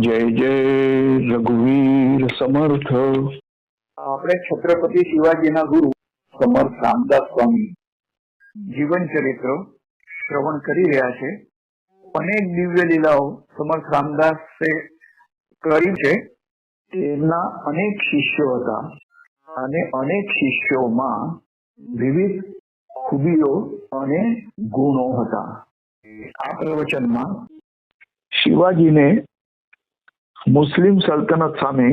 જય જય રઘુવીર સમર્થ. આપણે છત્રપતિ શિવાજીના ગુરુ સમર્થ રામદાસ સ્વામી જીવન ચરિત્ર શ્રવણ કરી રહ્યા છે. અનેક દિવ્ય લીલાઓ સમર્થ રામદાસે કરી છે. તેમના અનેક શિષ્યો હતા અને અનેક શિષ્યોમાં વિવિધ ખૂબીઓ અને ગુણો હતા. આ પ્રવચનમાં શિવાજીને મુસ્લિમ સલ્તનત સામે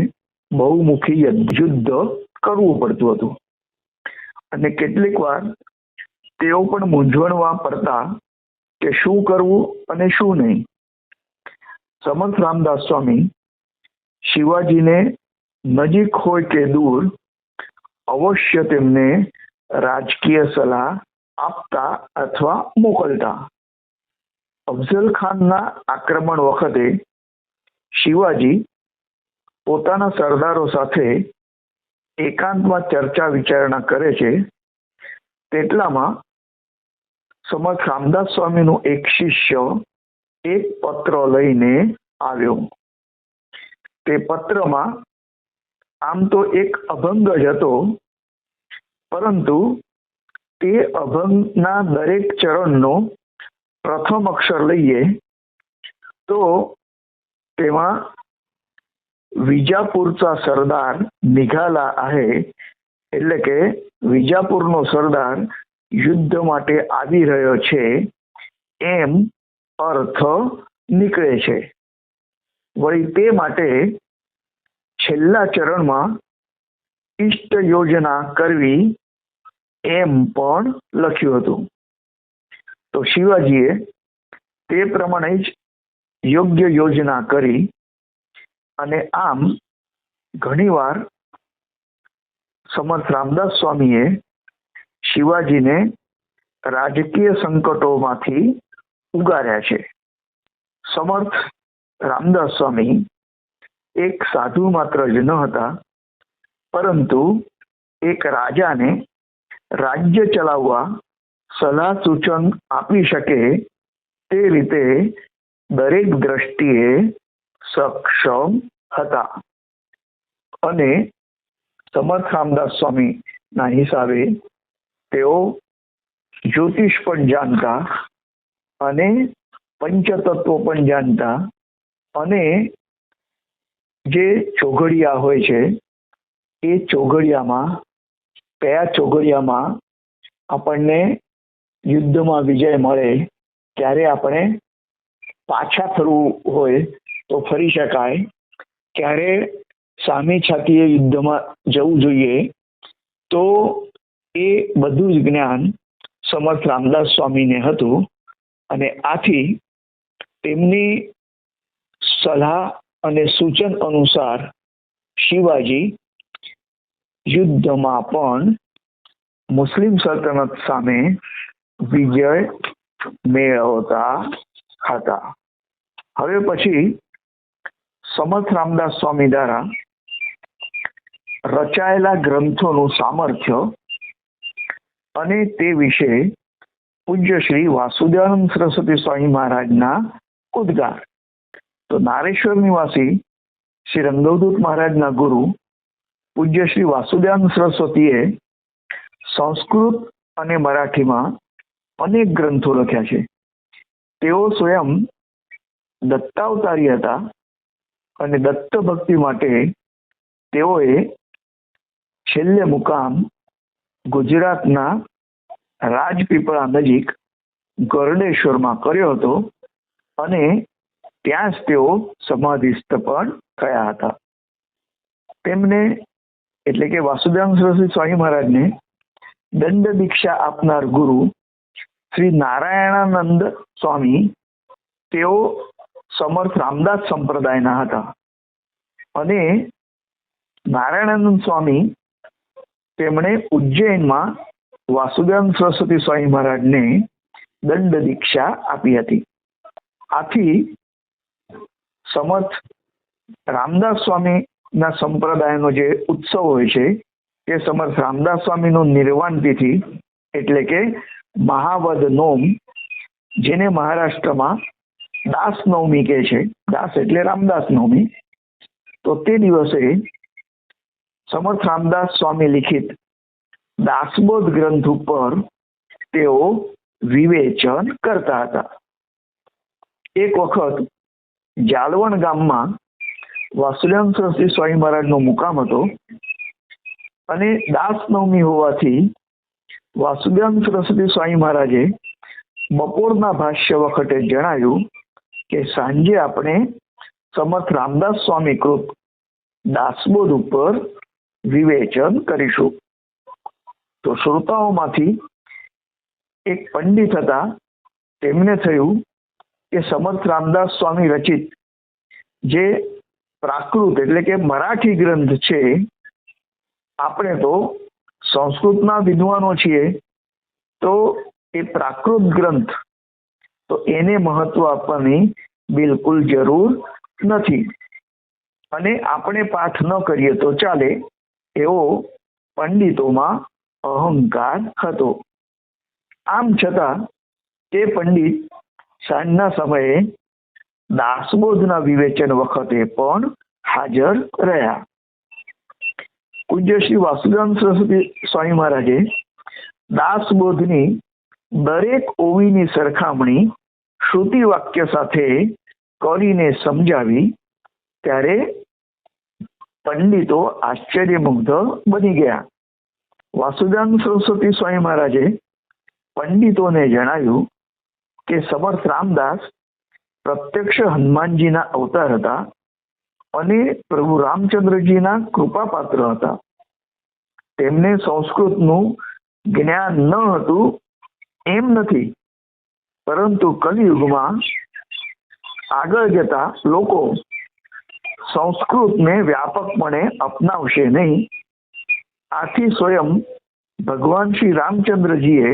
બહુમુખી યુદ્ધ કરવું પડતું હતું. અને કેટલીક વાર તેઓ પણ મૂંઝવણમાં પડતા કે શું કરવું અને શું નહીં. સમર્થ રામદાસ સ્વામી શિવાજીને નજીક હોય કે દૂર, અવશ્ય તેમને રાજકીય સલાહ આપતા અથવા મોકલતા. અફઝલ ખાનના આક્રમણ વખતે શિવાજી પોતાના સરદારો સાથે એકાંતમાં ચર્ચા વિચારણા કરે છે. તેટલામાં સમર્થ રામદાસ સ્વામીનું એક શિષ્ય એક પત્ર લઈને આવ્યો. તે પત્રમાં આમ તો એક અભંગ જ હતો પરંતુ તે અભંગના દરેક ચરણનો પ્રથમ અક્ષર લઈએ તો તેમાં વિજાપુરचा સરદાર નિઘાલા આહે એટલે કે વિજાપુરનો સરદાર યુદ્ધ માટે આવી રહ્યો છે એમ અર્થ નીકળે છે. વળી તે માટે છેલ્લા ચરણમાં ઇષ્ટ યોજના કરવી એમ પણ લખ્યું હતું. તો શિવાજીએ તે પ્રમાણે જ યોગ્ય યોજના કરી અને આમ ઘણીવાર સમર્થ રામદાસ સ્વામીએ શિવાજીને રાજકીય સંકટોમાંથી ઉગાર્યા છે. સમર્થ રામદાસ સ્વામી એક સાધુ માત્ર જ ન હતા, પરંતુ એક રાજાને રાજ્ય ચલાવવા સલાહ સૂચન આપી શકે તે રીતે દરેક દ્રષ્ટિએ સક્ષમ હતા. અને સમર્થ રામદાસ સ્વામી ના હિસાબે તેઓ જ્યોતિષ પણ જાણતા અને પંચતત્વો પણ જાણતા અને જે ચોઘડિયા હોય છે, એ ચોઘડિયામાં કયા ચોગડિયામાં આપણને યુદ્ધમાં વિજય મળે, ત્યારે આપણે પાછા ફરવું હોય તો ફરી શકાય. ક્યારે સામી છાતીએ યુદ્ધમાં જવું જોઈએ, તો એ બધું જ જ્ઞાન સમર્થ રામદાસ સ્વામીને હતું અને આથી તેમની સલાહ અને સૂચન અનુસાર શિવાજી યુદ્ધમાં પણ મુસ્લિમ સલ્તનત સામે વિજય મેળવતા હતા. હવે પછી સમર્થ રામદાસ સ્વામી દ્વારા રચાયેલા ગ્રંથોનું સામર્થ્ય અને તે વિશે પૂજ્ય શ્રી વાસુદેવાનંદ સરસ્વતી સ્વામી મહારાજના ઉદ્ગાર. તો નારેશ્વર નિવાસી શ્રી રંગવદૂત મહારાજના ગુરુ પૂજ્ય શ્રી વાસુદેવાનંદ સરસ્વતીએ સંસ્કૃત અને મરાઠીમાં અનેક ગ્રંથો લખ્યા છે. તેઓ સ્વયં દત્તાવતારી હતા અને દત્ત ભક્તિ માટે તેઓએ છેલ્લે મુકામ ગુજરાતના રાજપીપળા નજીક ગરડેશ્વરમાં કર્યો હતો અને ત્યાં જ તેઓ સમાધિસ્થ પણ થયા હતા. તેમને એટલે કે વાસુદેવ સરસ્વતી સ્વામી મહારાજને દંડ દીક્ષા આપનાર ગુરુ શ્રી નારાયણાનંદ સ્વામી તેઓ સમર્થ રામદાસ સંપ્રદાયના હતા. અને નારાયણાનંદ સ્વામી તેમણે ઉજ્જૈનમાં વાસુદેવ સરસ્વતી સ્વામી મહારાજને દંડ દીક્ષા આપી હતી. આથી સમર્થ રામદાસ સ્વામીના સંપ્રદાયનો જે ઉત્સવ હોય છે તે સમર્થ રામદાસ સ્વામીનો નિર્વાણ તિથિ એટલે કે મહાવદ નોમ, જેને મહારાષ્ટ્રમાં દાસ નવમી કહે છે. દાસ એટલે રામદાસ નવમી. તો તે દિવસે સમર્થ રામદાસ સ્વામી લિખિત દાસબોધ ગ્રંથ ઉપર તેઓ વિવેચન કરતા હતા. એક વખત જાલવણ ગામમાં વાસુદેવ સરસ્વતી સ્વામી મહારાજનો મુકામ હતો. અને દાસ હોવાથી વાસુદેવ સરસ્વતી સ્વામી મહારાજે બપોરના ભાષ્ય વખતે જણાવ્યું કે સાંજે આપણે સમર્થ રામદાસ સ્વામી કૃત દાસબોધ ઉપર વિવેચન કરીશું. તો શ્રોતાઓમાંથી એક પંડિત હતા. તેમને થયું કે સમર્થ રામદાસ સ્વામી રચિત જે પ્રાકૃત એટલે કે મરાઠી ગ્રંથ છે, આપણે તો સંસ્કૃતના વિદ્વાનો છીએ, તો એ પ્રાકૃત ગ્રંથ, તો એને મહત્વ આપવાની બિલકુલ જરૂર નથી. અને આપણે પાઠ ન કરીએ તો ચાલે, એવો પંડિતોમાં અહંકાર હતો. આમ છતાં, તે પંડિત સાંજના સમયે દાસબોધના વિવેચન વખતે પણ હાજર રહ્યા. પૂજ્ય શ્રી વાસુદેવ સરસ્વતી સ્વામી મહારાજે દાસબોધની દરેક ઓવીની સરખામણી શ્રુતિ વાક્ય સાથે કરીને સમજાવી ત્યારે પંડિતો આશ્ચર્યમુગ્ધ બની ગયા. વાસુદાન સરસ્વતી સ્વામી મહારાજે પંડિતોને જણાવ્યું કે સમર્થ રામદાસ પ્રત્યક્ષ હનુમાનજીના અવતાર હતા અને પ્રભુ રામચંદ્રજીના કૃપાપાત્ર હતા. તેમને સંસ્કૃતનું જ્ઞાન ન હતું એમ નથી, પરંતુ કલયુગમાં આગળ જતા લોકો સંસ્કૃતને વ્યાપકપણે અપનાવશે નહીં. આથી સ્વયં ભગવાન શ્રી રામચંદ્રજીએ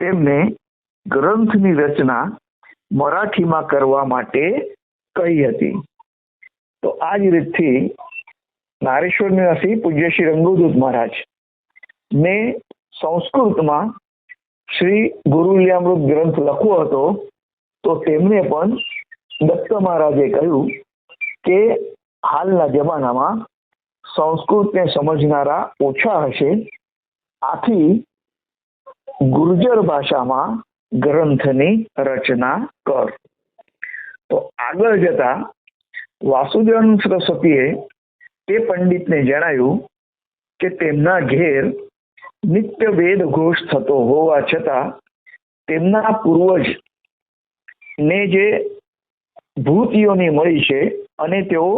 તેમને ગ્રંથની રચના મરાઠીમાં કરવા માટે કહી હતી? તો આ જ રીતથી નારેશ્વર નિવાસી પૂજ્ય શ્રી રંગોદૂત મહારાજ ને સંસ્કૃતમાં શ્રી ગુરુલ્યામૃત ગ્રંથ લખવો હતો, તો તેમને પણ દત્ત મહારાજે કહ્યું કે હાલના જમાનામાં સંસ્કૃતને સમજનારા ઓછા હશે. આથી ગુર્જર ભાષામાં ગ્રંથની રચના કર. તો આગળ જતા વાસુદેવ સરસ્વતીએ તે પંડિતને જણાવ્યું કે તેમના ઘેર નિત્ય વેદ ઘોષ થતો હોવા છતાં તેમના પૂર્વજ ને જે ભૂતિઓની મળી છે અને તેઓ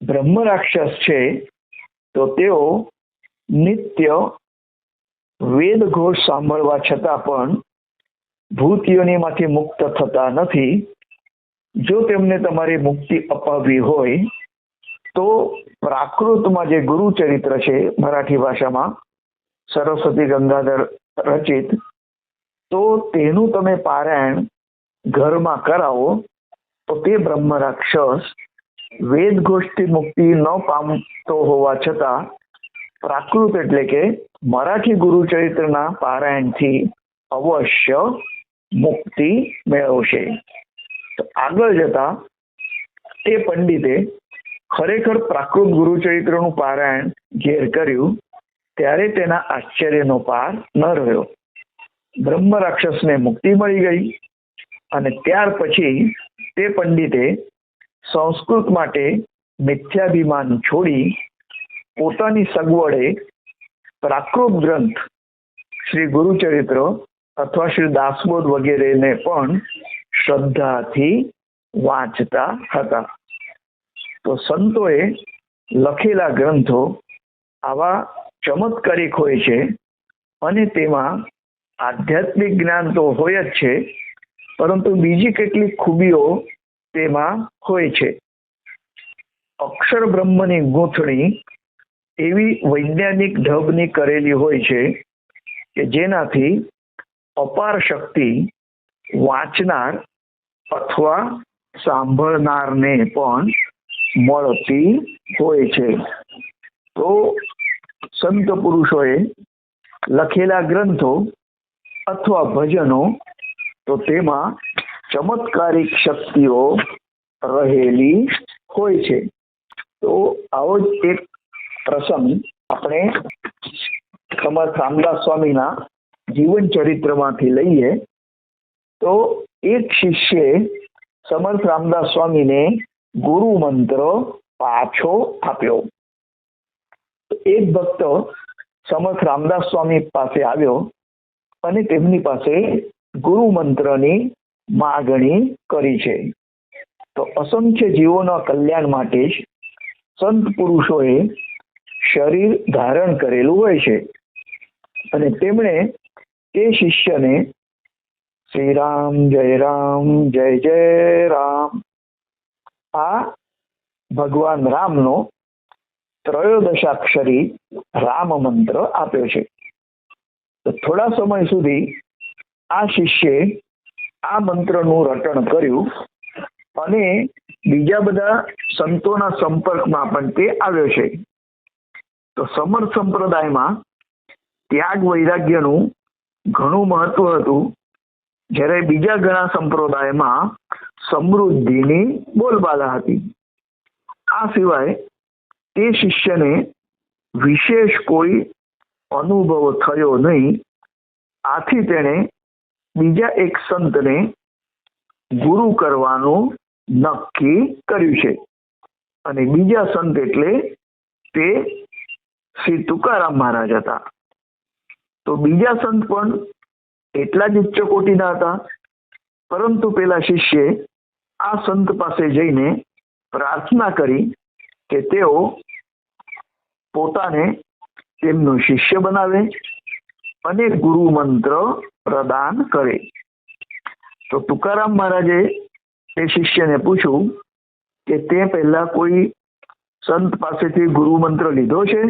બ્રહ્મ રાક્ષસ છે, તો તેઓ નિત્ય વેદ ઘોષ સાંભળવા છતાં પણ ભૂતિઓનીમાંથી મુક્ત થતા નથી. જો તેમને તમારી મુક્તિ અપાવવી હોય, તો પ્રાકૃતમાં જે ગુરુ ચરિત્ર છે મરાઠી ભાષામાં, સરસ્વતી ગંગાધર રચિત, તો તેનું તમે પારાયણ ઘરમાં કરાવો, તો તે બ્રહ્મ રાક્ષસ ગોષ્ઠી મુક્તિ ન પામતો હોવા છતાં, પ્રાકૃત એટલે કે મરાઠી ગુરુચરિત્રના પારાયણથી અવશ્ય મુક્તિ મેળવશે. તો આગળ જતા તે પંડિતે ખરેખર પ્રાકૃત ગુરુચરિત્રનું પારાયણ ઘેર કર્યું, ત્યારે તેના આશ્ચર્યનો પાર ન રહ્યો. બ્રહ્મ રાક્ષસને મુક્તિ મળી ગઈ અને ત્યાર પછી તે પંડિતે સંસ્કૃત માટે મિથ્યાભિમાન છોડી પોતાની સગવડે પ્રાકૃત ગ્રંથ શ્રી ગુરુચરિત્ર અથવા શ્રી દાસબોધ વગેરેને પણ શ્રદ્ધાથી વાંચતા હતા. તો સંતોએ લખેલા ગ્રંથો આવા ચમત્કારિક હોય છે અને તેમાં આધ્યાત્મિક જ્ઞાન તો હોય જ છે, પરંતુ બીજી કેટલીક ખૂબીઓ તેમાં હોય છે. અક્ષર બ્રહ્મની ગૂંથણી એવી વૈજ્ઞાનિક ઢબની કરેલી હોય છે કે જેનાથી અપાર શક્તિ વાંચનાર અથવા સાંભળનારને પણ મળતી હોય છે. તો સંત પુરુષોએ લખેલા ગ્રંથો અથવા ભજનો તો તેમાં ચમત્કારિક શક્તિઓ રહેલી હોય છે. તો આવો જ એક પ્રસંગ આપણે સમર રામદાસ સ્વામીના જીવન ચરિત્રમાંથી લઈએ, તો એક શિષ્યે સમર્થ રામદાસ સ્વામીને ગુરુ મંત્ર પાછો આપ્યો. એક ભક્ત સમર્થ રામદાસ સ્વામી પાસે આવ્યો અને તેમની પાસે ગુરુ મંત્રની માગણી કરી છે. તો અસંખ્ય જીવોના કલ્યાણ માટે જ સંત પુરુષોએ શરીર ધારણ કરેલું હોય છે. અને તેમણે તે શિષ્યને શ્રી રામ જય રામ જય જય રામ આ ભગવાન રામનો ત્રયોદશાક્ષરી રામ મંત્ર આપ્યો છે. તો થોડા સમય સુધી આ શિષ્યે આ મંત્રનું રટણ કર્યું અને બીજા બધા સંતોના સંપર્કમાં પણ તે આવ્યો છે. તો સમર્થ સંપ્રદાયમાં ત્યાગ વૈરાગ્યનું ઘણું મહત્વ હતું. જ્યારે બીજા ઘણા સંપ્રદાયમાં સમૃદ્ધિની બોલબાલા હતી. આ સિવાય તે શિષ્યને વિશેષ કોઈ અનુભવ થયો નહીં. આથી તેણે બીજા એક સંતને ગુરુ કરવાનું નક્કી કર્યું છે. અને બીજા સંત એટલે તે શ્રી તુકારામ મહારાજ હતા. તો બીજા સંત પણ એટલા જ ઉચ્ચ કોટીના હતા. પરંતુ પેલા શિષ્યે આ સંત પાસે જઈને પ્રાર્થના કરી કે તેઓ પોતાને તેમનો શિષ્ય બનાવે અને ગુરુ મંત્ર પ્રદાન કરે. તો તુકારામ મહારાજે તે શિષ્યને પૂછ્યું કે તે પહેલા કોઈ સંત પાસેથી ગુરુ મંત્ર લીધો છે?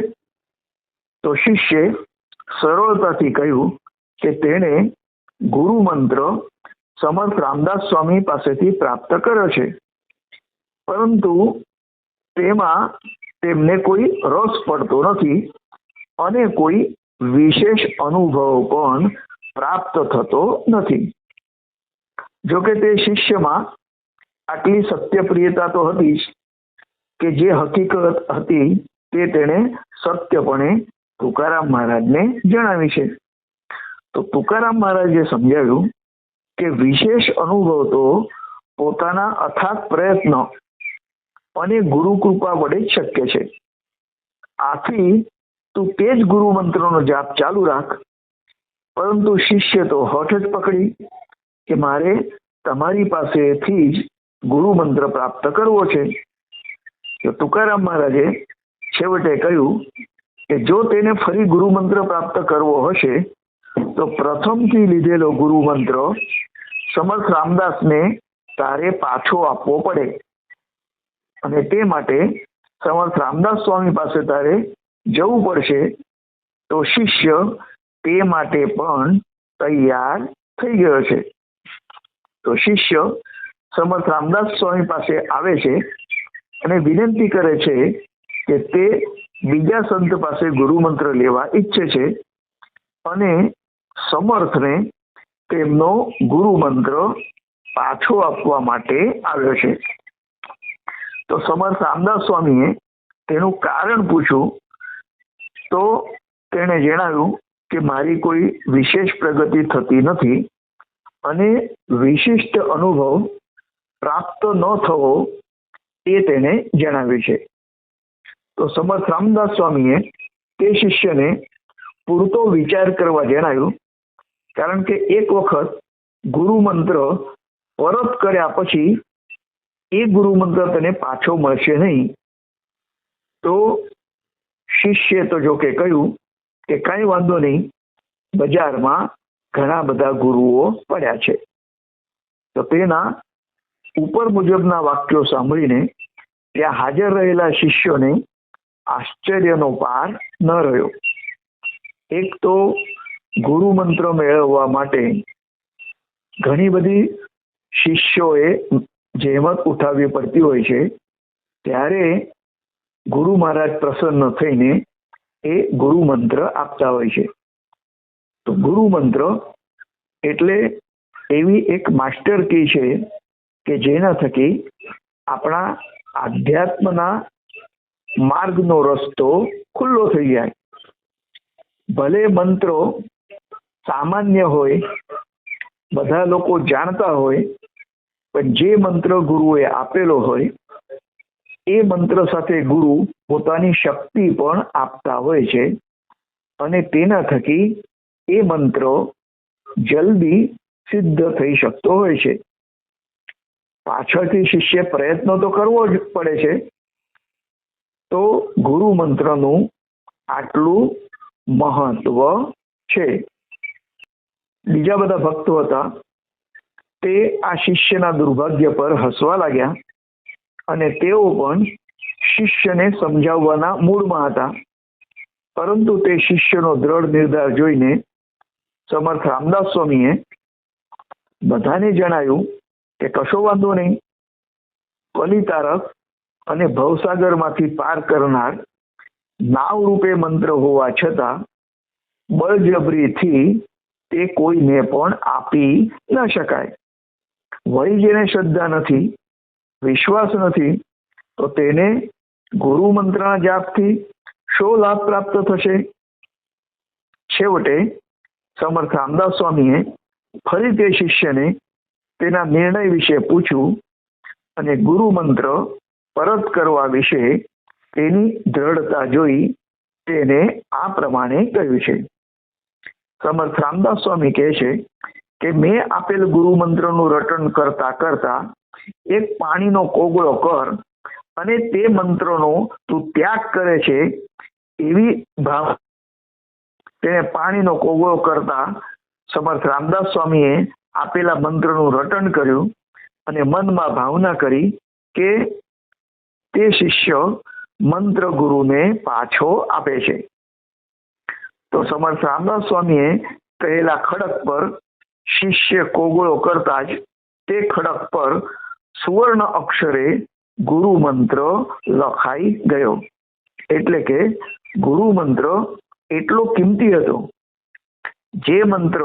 તો શિષ્યે સરળતાથી કહ્યું કે તેણે ગુરુ મંત્ર સમર્થ રામદાસ સ્વામી પાસેથી પ્રાપ્ત કર્યો છે. પરંતુ તેમાં તેમને કોઈ રસ પડતો નથી અને કોઈ વિશેષ અનુભવ પણ પ્રાપ્ત થતો નથી. જોકે તે શિષ્યમાં આટલી સત્યપ્રિયતા તો હતી જ કે જે હકીકત હતી તે તેણે સત્યપણે તુકારામ મહારાજને જણાવી છે. તો તુકારામ મહારાજે સમજાવ્યું કે વિશેષ અનુભવ તો પોતાના અથાગ પ્રયત્ન અને ગુરુ કૃપા વડે જ શક્ય છે. આથી તું તે જ ગુરુ મંત્રનો જાપ ચાલુ રાખ. પરંતુ શિષ્ય તો હઠ જ પકડી કે મારે તમારી પાસેથી જ ગુરુ મંત્ર પ્રાપ્ત કરવો છે. તો તુકારામ મહારાજે છેવટે કહ્યું કે જો તેને ફરી ગુરુ મંત્ર પ્રાપ્ત કરવો હશે, તો પ્રથમથી લીધેલો ગુરુ મંત્ર સમર્થ રામદાસને તારે પાછો આપવો પડે. અને તે માટે સમર્થ રામદાસ સ્વામી પાસે તારે જવું પડશે, તો શિષ્ય તે માટે પણ તૈયાર થઈ ગયો છે. તો શિષ્ય સમર્થ રામદાસ સ્વામી પાસે આવે છે અને વિનંતી કરે છે કે તે બીજા સંત પાસે ગુરુ મંત્ર લેવા ઈચ્છે છે અને સમર્થને તેમનો ગુરુ મંત્ર પાછો આપવા માટે આવ્યો છે. તો સમર્થ રામદાસ સ્વામીએ તેનું કારણ પૂછ્યું તો તેણે જણાવ્યું કે મારી કોઈ વિશેષ પ્રગતિ થતી નથી અને વિશિષ્ટ અનુભવ પ્રાપ્ત ન થવો એ તેને જણાવ્યું છે. તો સમર્થ રામદાસ સ્વામીએ તે શિષ્યને પૂરતો વિચાર કરવા જણાવ્યું, કારણ કે એક વખત ગુરુ મંત્ર પરત કર્યા પછી એ ગુરુ મંત્ર તને પાછો મળશે નહીં. તો શિષ્ય તો જો કે કહ્યું કે કાંઈ વાંધો નહીં, બજારમાં ઘણા બધા ગુરુઓ પડ્યા છે. તો તેના ઉપર મુજબના વાક્યો સાંભળીને ત્યાં હાજર રહેલા શિષ્યોને આશ્ચર્યનો પાર ન રહ્યો. એક તો ગુરુ મંત્ર મેળવવા માટે ઘણી બધી શિષ્યોએ જહેમત ઉઠાવવી પડતી હોય છે. ત્યારે ગુરુ મહારાજ પ્રસન્ન થઈને એ ગુરુ મંત્ર આપતા હોય છે. તો ગુરુ મંત્ર એટલે એવી એક માસ્ટર કી છે કે જેના થકી આપણા આધ્યાત્મના માર્ગનો રસ્તો ખુલ્લો થઈ જાય. ભલે મંત્રો સામાન્ય હોય, બધા લોકો જાણતા હોય, પણ જે મંત્ર ગુરુએ આપેલો હોય, એ મંત્ર સાથે ગુરુ પોતાની શક્તિ પણ આપતા હોય છે અને તેના થકી એ મંત્ર જલ્દી સિદ્ધ થઈ શકતો હોય છે. પાછળથી શિષ્ય પ્રયત્નો તો કરવો જ પડે છે તો ગુરુ મંત્રનું આટલું મહત્વ છે. બીજા બધા ભક્તો હતા. તે આ શિષ્યના દુર્ભાગ્ય પર હસવા લાગ્યા અને તેઓ પણ શિષ્યને સમજાવવાના મૂડમાં હતા. પરંતુ તે શિષ્યનો દ્રઢ નિર્ધાર જોઈને સમર્થ રામદાસ સ્વામીએ બધાને જણાવ્યું કે કશો વાંધો નહીં કલિતારક અને ભવસાગરમાંથી પાર કરનાર નાવ રૂપે મંત્ર હોવા છતાં બળજબરીથી તે કોઈને પણ આપી ન શકાય. વળી જેને શ્રદ્ધા નથી, વિશ્વાસ નથી, તો તેને ગુરુ મંત્રના જાપથી શો લાભ પ્રાપ્ત થશે? છેવટે સમર્થ રામદાસ સ્વામીએ ફરી તે શિષ્યને તેના નિર્ણય વિશે પૂછ્યું અને ગુરુ મંત્ર પરત કરવા વિશે તેની દ્રઢતા જોઈ તેને આ પ્રમાણે કહ્યું છે. સમર્થ રામદાસ સ્વામી કહે છે કે મેં આપેલ ગુરુ મંત્રનું રટન કરતા કરતા એક પાણીનો કોગળો કર અને તે મંત્રનો તું ત્યાગ કરે છે એવી ભાવ તેને પાણીનો કોગળો કરતા સમર્થ રામદાસ સ્વામીએ આપેલા મંત્રનું રટન કર્યું અને મનમાં ભાવના કરી કે તે શિષ્ય મંત્ર ગુરુને પાછો આપે છે. તો સમર્થ રામદાસ સ્વામીએ કહેલા ખડક પર શિષ્ય કોગળો કરતા જ તે ખડક પર સુવર્ણ અક્ષરે ગુરુ મંત્ર લખાઈ ગયો. એટલે કે ગુરુ મંત્ર એટલો કિંમતી હતો. જે મંત્ર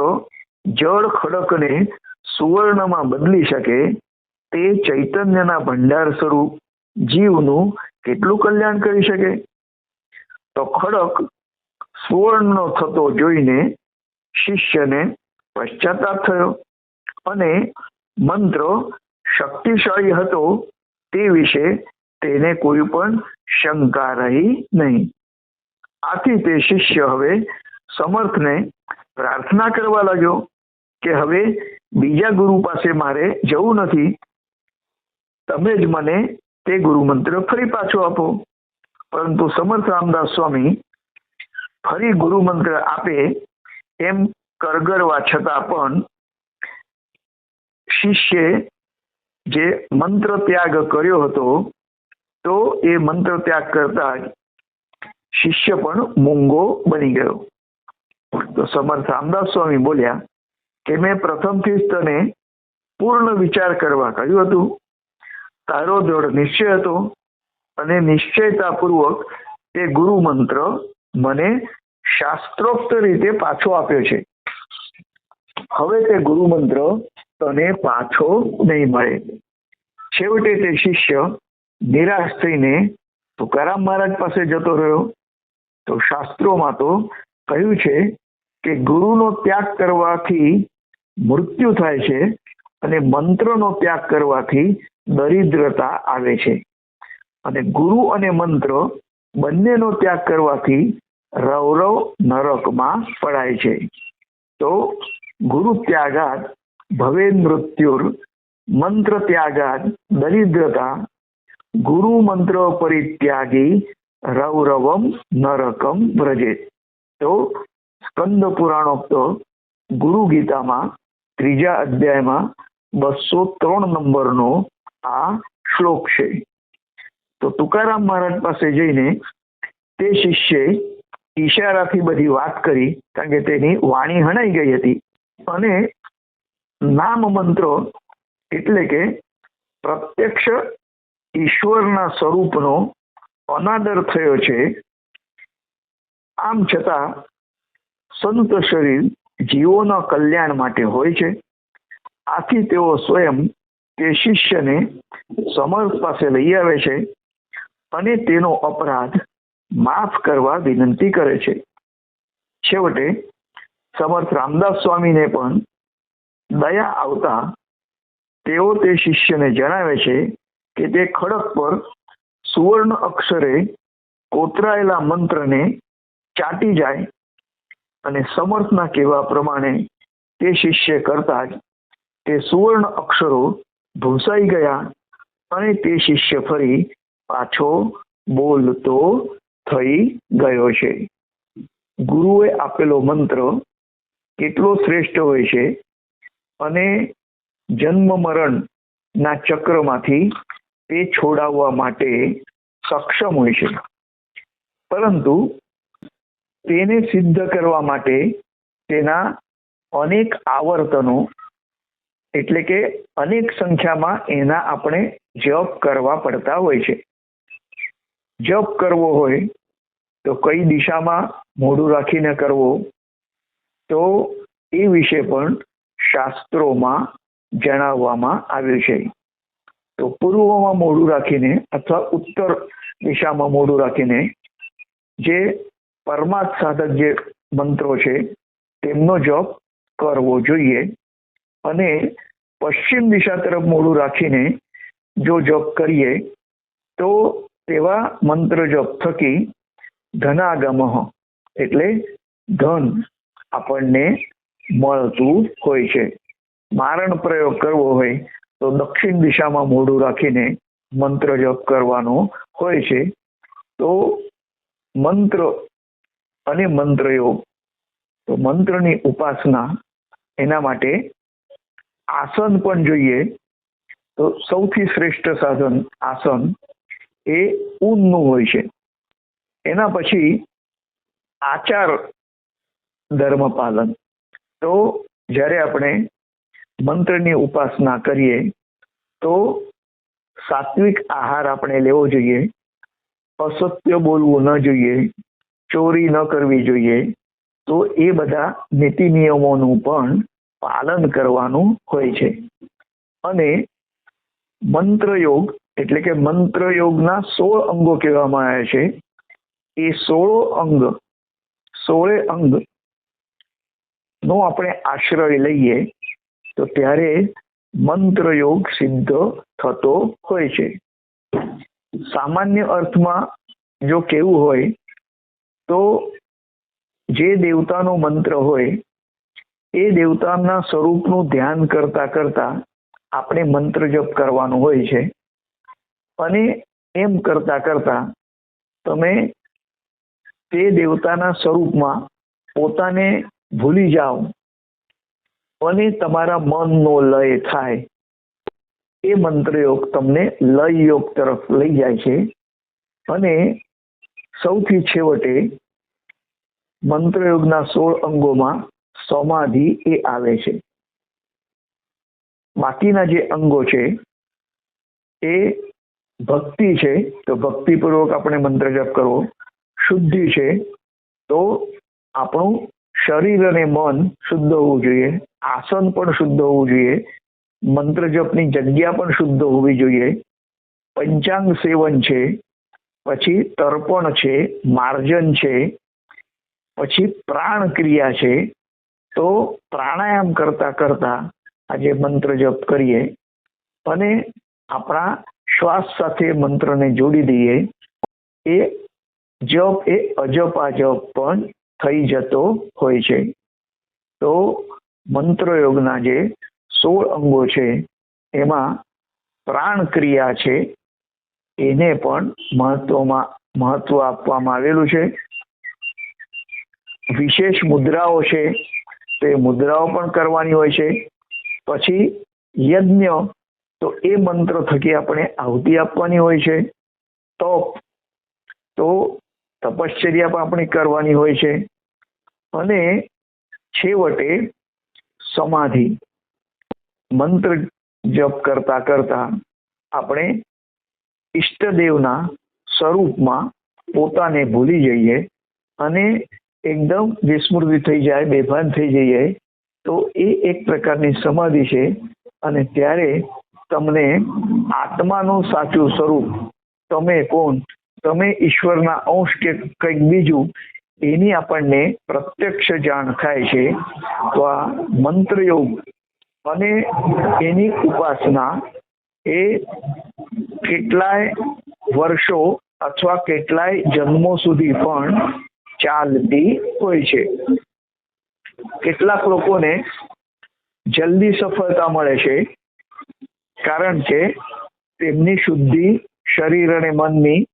જળ ખડકને સુવર્ણમાં બદલી શકે તે ચૈતન્યના ભંડાર સ્વરૂપ જીવનું કેટલું કલ્યાણ કરી શકે? તો ખડક સુવર્ણનો થતો જોઈને શિષ્યને પશ્ચાતાપ થયો અને મંત્ર શક્તિશાળી હતો તે વિશે તેને કોઈ પણ શંકા રહી નહીં. આથી તે શિષ્ય હવે સમર્થને પ્રાર્થના કરવા લાગ્યો કે હવે બીજા ગુરુ પાસે મારે જવું નથી. તમે જ મને તે ગુરુ મંત્ર ફરી પાછો આપો. પરંતુ સમર્થ રામદાસ સ્વામી ફરી ગુરુ મંત્ર આપે એમ કરગરવા છતાં પણ શિષ્યે જે મંત્ર ત્યાગ કર્યો હતો, તો એ મંત્ર ત્યાગ કરતા જ શિષ્ય પણ મૂંગો બની ગયો. તો સમર્થ રામદાસ સ્વામી બોલ્યા કે મેં પ્રથમથી જ તને પૂર્ણ વિચાર કરવા કહ્યું હતું. તારો દ્રઢ નિશ્ચય હતો અને નિશ્ચયતાપૂર્વક તે ગુરુ મંત્ર મને શાસ્ત્રોક્ત રીતે પાછો આપ્યો છે. હવે તે ગુરુ મંત્ર તને પાછો નહીં મળે. છેવટે તે શિષ્ય નિરાશ થઈને તુકારામ મહારાજ પાસે જતો રહ્યો. તો શાસ્ત્રોમાં તો કહ્યું છે કે ગુરુનો ત્યાગ કરવાથી મૃત્યુ થાય છે અને મંત્રનો ત્યાગ કરવાથી દરિદ્રતા આવે છે. અને ગુરુ અને મંત્ર બંનેનો ત્યાગ કરવાથી રૌરવ નરકમાં પડાય છે. તો ગુરુ ત્યાગાત ભવે મૃત્યુર, મંત્ર ત્યાગાત દરિદ્રતા, ગુરુ મંત્ર પરિત્યાગી, રૌરવમ નરકમ વ્રજે. તો સ્કંદ પુરાણોક્ત ગુરુ ગીતામાં ત્રીજા અધ્યાયમાં બસો ત્રણ નંબરનો આ શ્લોક છે. તો તુકારામ મહારાજ પાસે જઈને તે શિષ્યે ઈશારાથી બધી વાત કરી, કારણ કે તેની વાણી હણાઈ ગઈ હતી. અને નામ મંત્રો એટલે કે પ્રત્યક્ષ ઈશ્વરના સ્વરૂપનો અનાદર થયો છે. આમ છતાં સંત શરીર જીવોના કલ્યાણ માટે હોય છે. આથી તેઓ સ્વયં તે શિષ્યને સમર્થ પાસે લઈ આવે છે અને તેનો અપરાધ માફ કરવા વિનંતી કરે છે. છેવટે સમર્થ રામદાસ સ્વામીને પણ દયા આવતા તેઓ તે શિષ્યને જણાવે છે કે તે ખડક પર સુવર્ણ અક્ષરે કોતરાયેલા મંત્રને ચાટી જાય અને સમર્થના કહેવા પ્રમાણે તે શિષ્ય કરતા જ તે સુવર્ણ અક્ષરો ભૂસાઈ ગયા અને તે શિષ્ય ફરી પાછો બોલતો થઈ ગયો છે. ગુરુએ આપેલો મંત્ર કેટલો શ્રેષ્ઠ હોય છે અને જન્મ મરણ ના ચક્રમાંથી તે છોડાવવા માટે સક્ષમ હોય છે. પરંતુ તેને સિદ્ધ કરવા માટે તેના અનેક આવર્તનો એટલે કે અનેક સંખ્યામાં એના આપણે જપ કરવા પડતા હોય છે. જપ કરવો હોય તો કઈ દિશામાં મોઢું રાખીને કરવો? તો એ વિશે પણ શાસ્ત્રોમાં જણાવવામાં આવ્યું છે. તો પૂર્વમાં મોઢું રાખીને અથવા ઉત્તર દિશામાં મોઢું રાખીને જે પરમાર્થ સાધક જે મંત્રો છે, તેમનો જપ કરવો જોઈએ. અને પશ્ચિમ દિશા તરફ મોડું રાખીને જો જપ કરીએ, તો તેવા મંત્ર જપ થકી ધનાગમ એટલે ધન આપણને મળતું હોય છે. મારણ પ્રયોગ કરવો હોય, તો દક્ષિણ દિશામાં મોઢું રાખીને મંત્ર જપ કરવાનો હોય છે. તો મંત્ર અને મંત્રયોગ, તો મંત્રની ઉપાસના એના માટે આસન પણ જોઈએ, તો સૌથી શ્રેષ્ઠ સાધન આસન એ ઊનનું હોય છે. એના પછી આચાર ધર્મ પાલન તો જ્યારે આપણે મંત્રની ઉપાસના કરીએ, તો સાત્વિક આહાર આપણે લેવો જોઈએ, અસત્ય બોલવું ન જોઈએ, ચોરી ન કરવી જોઈએ, તો એ બધા નીતિ નિયમોનું પણ પાલન કરવાનું હોય છે. અને મંત્રયોગ એટલે કે મંત્રયોગના સોળ અંગો કહેવામાં આવે છે. એ સોળો અંગ, સોળે અંગ નો આપણે આશ્રય લઈએ, તો ત્યારે મંત્રયોગ સિદ્ધ થતો હોય છે. સામાન્ય અર્થમાં જો કેવું હોય, તો જે દેવતાનો મંત્ર હોય એ દેવતાના સ્વરૂપનું ધ્યાન કરતા કરતા આપણે મંત્ર જપ કરવાનું હોય છે. અને એમ કરતા કરતા તમે તે દેવતાના સ્વરૂપમાં પોતાને ભૂલી જાઓ અને તમારા મનનો લય થાય. એ મંત્રયોગ તમને લય યોગ તરફ લઈ જાય છે. અને સૌથી છેવટે મંત્રયોગના સોળ અંગોમાં સમાધિ એ આવે છે. બાકીના જે અંગો છે, એ ભક્તિ છે, તો ભક્તિપૂર્વક આપણે મંત્ર જપ કરવો. શુદ્ધિ છે, તો આપણું શરીર અને મન શુદ્ધ હોવું જોઈએ. આસન પણ શુદ્ધ હોવું જોઈએ. મંત્ર જપની જગ્યા પણ શુદ્ધ હોવી જોઈએ. પંચાંગ સેવન છે, પછી તર્પણ છે, માર્જન છે, પછી પ્રાણ ક્રિયા છે તો પ્રાણાયામ કરતા કરતા આજે મંત્ર જપ કરીએ અને આપણા શ્વાસ સાથે મંત્રને જોડી દઈએ, એ જપ એ અજપા જપ પણ થઈ જતો હોય છે. તો મંત્રયોગના જે સોળ અંગો છે, એમાં પ્રાણ ક્રિયા છે, એને પણ મહત્વમાં, મહત્વ આપવામાં આવેલું છે. વિશેષ મુદ્રાઓ છે તે મુદ્રાઓ પણ કરવાની હોય છે. પછી યજ્ઞ, તો એ મંત્ર થકી આપણે આહુતિ આપવાની હોય છે. તપ, તો તપશ્ચર્યા પણ આપણે કરવાની હોય છે. અને છેવટે સમાધિ, મંત્ર જપ કરતા કરતા આપણે ઈષ્ટદેવના સ્વરૂપમાં પોતાને ભૂલી જઈએ અને એકદમ વિસ્મૃતિ થઈ જાય, બેભાન થઈ જઈએ. તો એ એક પ્રકારની સમાધિ છે અને ત્યારે તમને આત્માનું સાચું સ્વરૂપ, તમે કોણ, તમે ઈશ્વરના અંશ કે કંઈક બીજું, એની આપણને પ્રત્યક્ષ જાણ થાય છે. તો આ મંત્ર યોગ અને એની ઉપાસના એ કેટલાય વર્ષો અથવા કેટલાય જન્મો સુધી પણ ચાલતી હોય છે. કેટલાક લોકોને જલ્દી સફળતા મળે છે, કારણ કે તેમની શુદ્ધિ શરીર અને મનની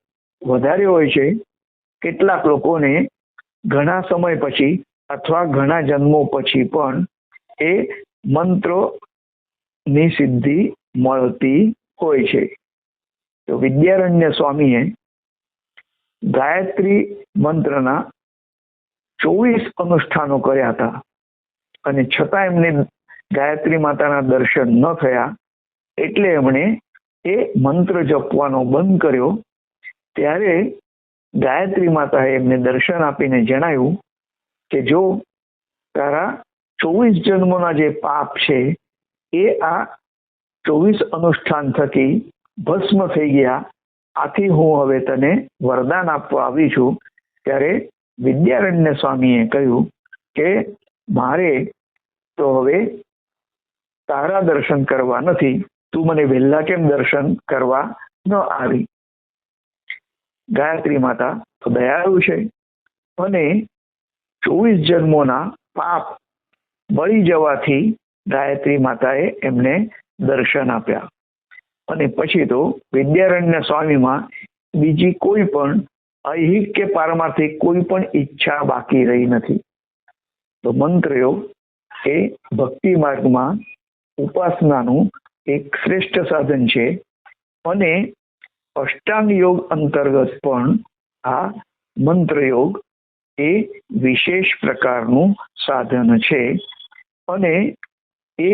વધારે હોય છે. કેટલાક લોકોને ઘણા સમય પછી અથવા ઘણા જન્મો પછી પણ એ મંત્રો ની સિદ્ધિ મળતી હોય છે. તો વિદ્યારણ્ય સ્વામીએ ગાયત્રી મંત્રના ચોવીસ અનુષ્ઠાનો કર્યા હતા. અને છતાં એમને ગાયત્રી માતાના દર્શન ન થયા, એટલે એમણે એ મંત્ર જપવાનો બંધ કર્યો. ત્યારે ગાયત્રી માતાએ એમને દર્શન આપીને જણાવ્યું કે જો તારા ચોવીસ જન્મોના જે પાપ છે, એ આ ચોવીસ અનુષ્ઠાન થકી ભસ્મ થઈ ગયા આથી હું હવે તને વરદાન આપવા આવી છું. ત્યારે વિદ્યારણ્ય સ્વામીએ કહ્યું કે મારે તો હવે તારા દર્શન કરવા નથી. તું મને વહેલા કેમ દર્શન કરવા ન આવી? ગાયત્રી માતા તો દયાળુ છે અને ચોવીસ જન્મોના પાપ બળી જવાથી ગાયત્રી માતાએ એમને દર્શન આપ્યા. અને પછી તો વિદ્યારણ્ય સ્વામીમાં બીજી કોઈ પણ ઐહિક કે પારમાર્થિક કોઈ પણ ઈચ્છા બાકી રહી નથી. તો મંત્રયોગ એ ભક્તિ માર્ગમાં ઉપાસનાનું એક શ્રેષ્ઠ સાધન છે અને અષ્ટાંગ યોગ અંતર્ગત પણ આ મંત્રયોગ એ વિશેષ પ્રકારનું સાધન છે અને એ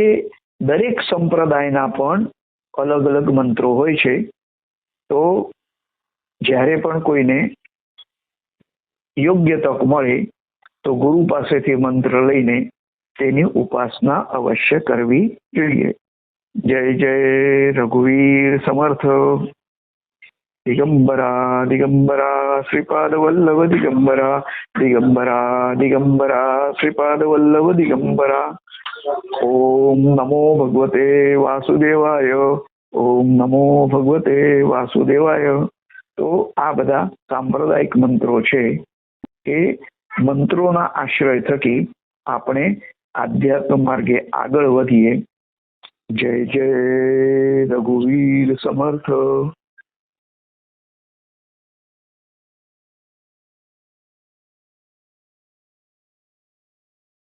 દરેક સંપ્રદાયના પણ અલગ અલગ મંત્રો હોય છે, તો જ્યારે પણ કોઈને યોગ્ય તક મળે, તો ગુરુ પાસેથી મંત્ર લઈને તેની ઉપાસના અવશ્ય કરવી જોઈએ. જય જય રઘુવીર સમર્થ. દિગંબરા દિગંબરા શ્રીપાદ વલ્લભ દિગંબરા દિગંબરા દિગંબરા શ્રીપાદ વલ્લભ દિગંબરા ઓમ નમો ભગવતે વાસુદેવાય ઓમ નમો ભગવતે વાસુદેવાય તો આ બધા સાંપ્રદાયિક મંત્રો છે એ મંત્રોના આશ્રય થકી આપણે આધ્યાત્મ માર્ગે આગળ વધીએ જય જય રઘુવીર સમર્થ